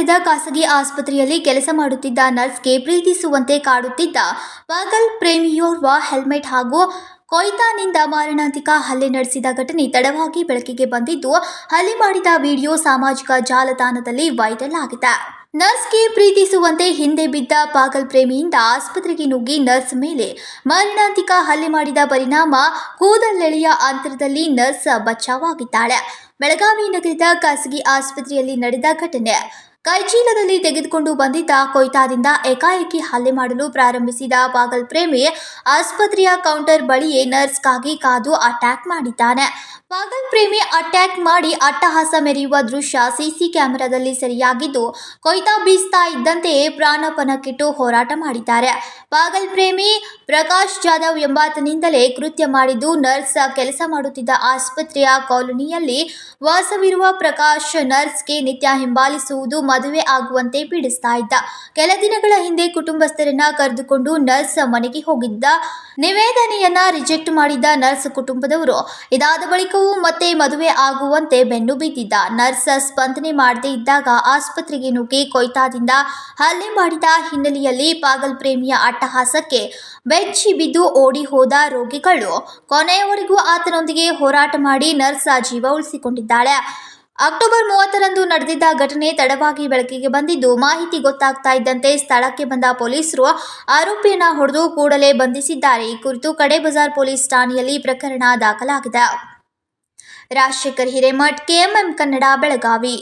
ನಗರದ ಖಾಸಗಿ ಆಸ್ಪತ್ರೆಯಲ್ಲಿ ಕೆಲಸ ಮಾಡುತ್ತಿದ್ದ ನರ್ಸ್ಗೆ ಪ್ರೀತಿಸುವಂತೆ ಕಾಡುತ್ತಿದ್ದ ಪಾಗಲ್ ಪ್ರೇಮಿಯೋರ್ವ ಹೆಲ್ಮೆಟ್ ಹಾಗೂ ಕೊಯ್ತಾನಿಂದ ಮಾರಣಾಂತಿಕ ಹಲ್ಲೆ ನಡೆಸಿದ ಘಟನೆ ತಡವಾಗಿ ಬೆಳಕಿಗೆ ಬಂದಿದ್ದು, ಹಲ್ಲೆ ಮಾಡಿದ ವಿಡಿಯೋ ಸಾಮಾಜಿಕ ಜಾಲತಾಣದಲ್ಲಿ ವೈರಲ್ ಆಗಿದೆ. ನರ್ಸ್ಗೆ ಪ್ರೀತಿಸುವಂತೆ ಹಿಂದೆ ಬಿದ್ದ ಪಾಗಲ್ ಪ್ರೇಮಿಯಿಂದ ಆಸ್ಪತ್ರೆಗೆ ನುಗ್ಗಿ ನರ್ಸ್ ಮೇಲೆ ಮಾರಣಾಂತಿಕ ಹಲ್ಲೆ ಮಾಡಿದ ಪರಿಣಾಮ ಕೂದಲೆಳೆಯ ಅಂತರದಲ್ಲಿ ನರ್ಸ್ ಬಚಾವಾಗಿದ್ದಾಳೆ ಬೆಳಗಾವಿ ನಗರದ ಖಾಸಗಿ ಆಸ್ಪತ್ರೆಯಲ್ಲಿ ನಡೆದ ಘಟನೆ. ಕೈಚೀಲದಲ್ಲಿ ತೆಗೆದುಕೊಂಡು ಬಂದಿದ್ದ ಕೊಯ್ತಾದಿಂದ ಏಕಾಏಕಿ ಹಲ್ಲೆ ಮಾಡಲು ಪ್ರಾರಂಭಿಸಿದ ಪಾಗಲ್ ಪ್ರೇಮಿ ಆಸ್ಪತ್ರೆಯ ಕೌಂಟರ್ ಬಳಿಯೇ ನರ್ಸ್ಗಾಗಿ ಕಾದು ಅಟ್ಯಾಕ್ ಮಾಡಿದ್ದಾನೆ. ಪಾಗಲ್ ಪ್ರೇಮಿ ಅಟ್ಯಾಕ್ ಮಾಡಿ ಅಟ್ಟಹಾಸ ಮೆರೆಯುವ ದೃಶ್ಯ ಸಿಸಿ ಕ್ಯಾಮೆರಾದಲ್ಲಿ ಸೆರೆಯಾಗಿದ್ದು, ಕೊಯ್ತಾ ಬೀಸ್ತಾ ಇದ್ದಂತೆಯೇ ಪ್ರಾಣಪಣಕ್ಕಿಟ್ಟು ಹೋರಾಟ ಮಾಡಿದ್ದಾರೆ. ಪಾಗಲ್ ಪ್ರೇಮಿ ಪ್ರಕಾಶ್ ಜಾಧವ್ ಎಂಬಾತನಿಂದಲೇ ಕೃತ್ಯ ಮಾಡಿದ್ದು, ನರ್ಸ್ ಕೆಲಸ ಮಾಡುತ್ತಿದ್ದ ಆಸ್ಪತ್ರೆಯ ಕಾಲೋನಿಯಲ್ಲಿ ವಾಸವಿರುವ ಪ್ರಕಾಶ್ ನರ್ಸ್ಗೆ ನಿತ್ಯ ಹಿಂಬಾಲಿಸುವುದು ಮದುವೆ ಆಗುವಂತೆ ಪೀಡಿಸ್ತಾ ಇದ್ದ. ಕೆಲ ದಿನಗಳ ಹಿಂದೆ ಕುಟುಂಬಸ್ಥರನ್ನ ಕರೆದುಕೊಂಡು ನರ್ಸ್ ಮನೆಗೆ ಹೋಗಿದ್ದ. ನಿವೇದನೆಯನ್ನ ರಿಜೆಕ್ಟ್ ಮಾಡಿದ್ದ ನರ್ಸ್ ಕುಟುಂಬದವರು. ಇದಾದ ಬಳಿಕವೂ ಮತ್ತೆ ಮದುವೆ ಆಗುವಂತೆ ಬೆನ್ನು ಬಿದ್ದಿದ್ದ ನರ್ಸ್ ಸ್ಪಂದನೆ ಮಾಡದೇ ಇದ್ದಾಗ ಆಸ್ಪತ್ರೆಗೆ ನುಗ್ಗಿ ಕೊಯ್ತಾದಿಂದ ಹಲ್ಲೆ ಮಾಡಿದ ಹಿನ್ನೆಲೆಯಲ್ಲಿ ಪಾಗಲ್ ಪ್ರೇಮಿಯ ಅಟ್ಟಹಾಸಕ್ಕೆ ಬೆಚ್ಚಿ ಬಿದ್ದು ಓಡಿ ಹೋದ ರೋಗಿಗಳು. ಕೊನೆಯವರೆಗೂ ಆತನೊಂದಿಗೆ ಹೋರಾಟ ಮಾಡಿ ನರ್ಸ್ ಜೀವ ಉಳಿಸಿಕೊಂಡಿದ್ದಾಳೆ. ಅಕ್ಟೋಬರ್ ಮೂವತ್ತರಂದು ನಡೆದಿದ್ದ ಘಟನೆ ತಡವಾಗಿ ಬೆಳಕಿಗೆ ಬಂದಿದ್ದು ಮಾಹಿತಿ ಗೊತ್ತಾಗ್ತಾ ಇದ್ದಂತೆ ಸ್ಥಳಕ್ಕೆ ಬಂದ ಪೊಲೀಸರು ಆರೋಪಿಯನ್ನ ಹೊಡೆದು ಕೂಡಲೇ ಬಂಧಿಸಿದ್ದಾರೆ. ಈ ಕುರಿತು ಕಡೆ ಬಜಾರ್ ಪೊಲೀಸ್ ಠಾಣೆಯಲ್ಲಿ ಪ್ರಕರಣ ದಾಖಲಾಗಿದೆ. ರಾಜಶೇಖರ್ ಹಿರೇಮಠ್ ಕೆಎಂಎಂ ಕನ್ನಡ ಬೆಳಗಾವಿ